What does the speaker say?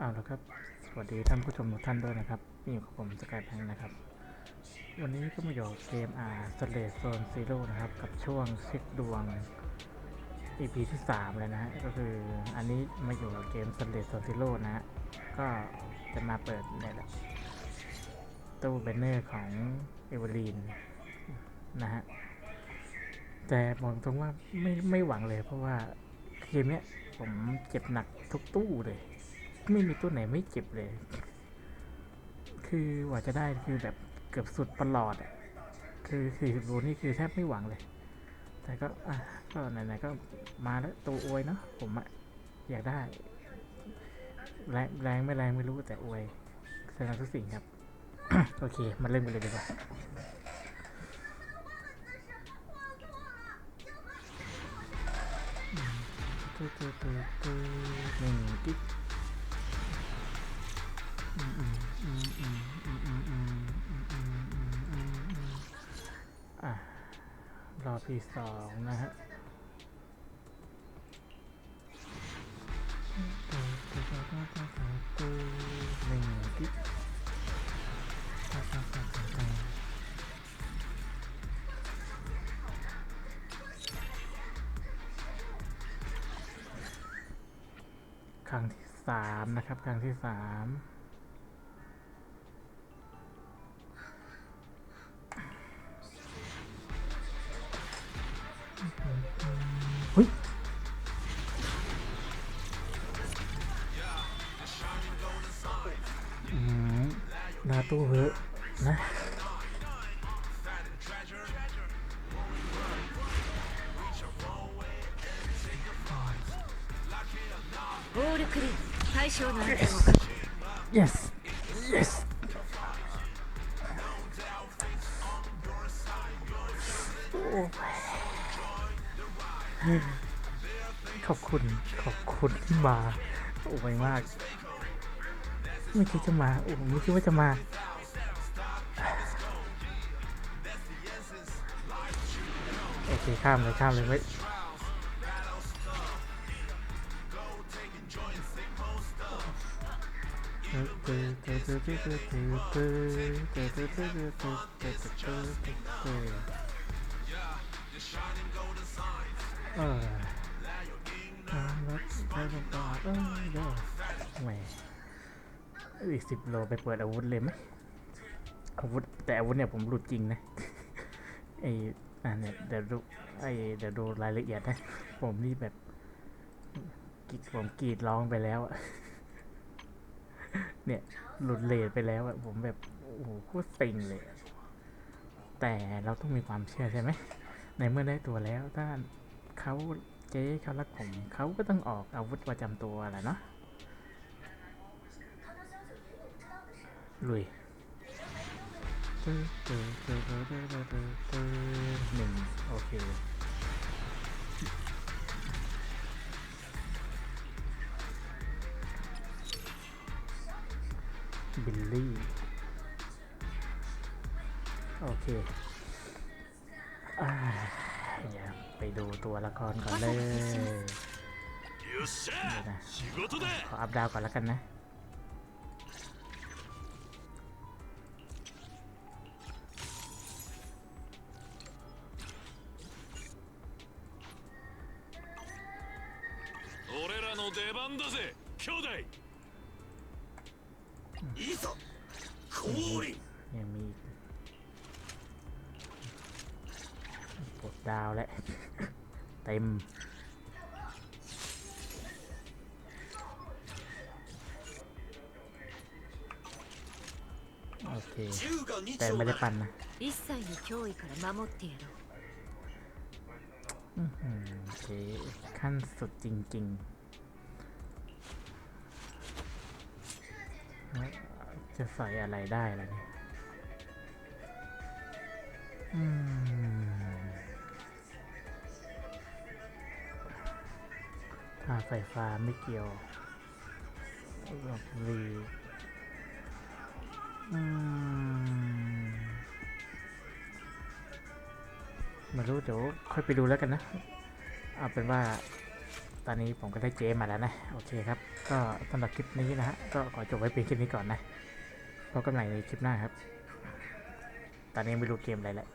เอาละครับ สวัสดีท่านผู้ชมทุกท่านด้วยนะครับนี่อยู่กับผมสกายแพงนะครับ วันนี้ก็มาอยู่กับเกมอ่าสเลดโซนซีโร่นะครับ กับช่วงเช็คดวง EP ที่3เลยนะฮะ ก็คืออันนี้มาอยู่กับเกมสเลดโซนซีโร่นะฮะ ก็จะมาเปิดเนี่ยแหละตู้แบนเนอร์ของเอเวอรีนนะฮะ แต่บอกตรงว่าไม่ไม่หวังเลยเพราะว่าเกมเนี้ยผมเจ็บหนักทุกตู้เลย ไม่มีตัวไหนไม่เจ็บเลย คือกว่าจะได้คือแบบเกือบสุดประหลอดอะ คือสี่สิบโลนี่คือแทบไม่หวังเลย แต่ก็อะก็ไหนๆก็มาแล้วตัวอวยเนาะผมอะอยากได้ แรงแรงไม่แรงไม่รู้แต่อวยแสดงทุกสิ่งครับ โอเค มาเริ่มกันเลยดีกว่าตื้อตื้อตื้อ รอพี่สองนะฮะครั้งที่สามนะครับ ครั้งที่สาม หนาตู้เหอะนะ オールクリーン対象の安全を yes yes โอ้ยขอบคุณ ขอบคุณที่มา โอ้ยมาก ไม่คิดจะมาโอ้ไม่คิดว่าจะมาโอเคข้ามเลยข้ามเลยไม่เออแหม อีกสิบโลไปเปิดอาวุธเลยไหมอาวุธแต่อาวุธเนี่ยผมหลุดจริงนะไอ้อ่าเนี่ยเดี๋ยวดูไอ้เดี๋ยวดูรายละเอียดนะผมนี่แบบกรีดผมกรีดร้องไปแล้วอะเนี่ยหลุดเลทไปแล้วอะผมแบบโอ้โหโคตรติงเลยอะแต่เราต้องมีความเชื่อใช่ไหมในเมื่อได้ตัวแล้วถ้าเขาเจ๊เขารักผมเขาก็ต้องออกอาวุธประจำตัวแหละเนาะ ลุยหนึ่งโอเคบิลลี่ โอเคอย่าไปดูตัวละครก่อนเลย ขออัพดาวก่อนแล้วกันนะ 出番だぜ兄弟いざ降臨 ยังมีอีกกดดาวแล้ว เต็ม โอเค 銃が2 แต่ไม่ได้ปั่นนะ 一切の脅威から守ってやろう อื้อหือเจ๊ขั้นสุดจริงๆ จะใส่อะไรได้ล่ะเนี่ยอืมถ้าไฟฟ้าไม่เกี่ยวกับวีอืมไมารู้เดี๋ยวค่อยไปดูแล้วกันนะ เอาเป็นว่าตอนนี้ผมก็ได้เจมาแล้วนะ โอเคครับ ก็สำหรับคลิปนี้นะฮะ ก็ขอจบไว้เพียงคลิปนี้ก่อนนะ พบกันใหม่ในคลิปหน้าครับ ตอนนี้ไม่รู้เกมอะไรแล้ว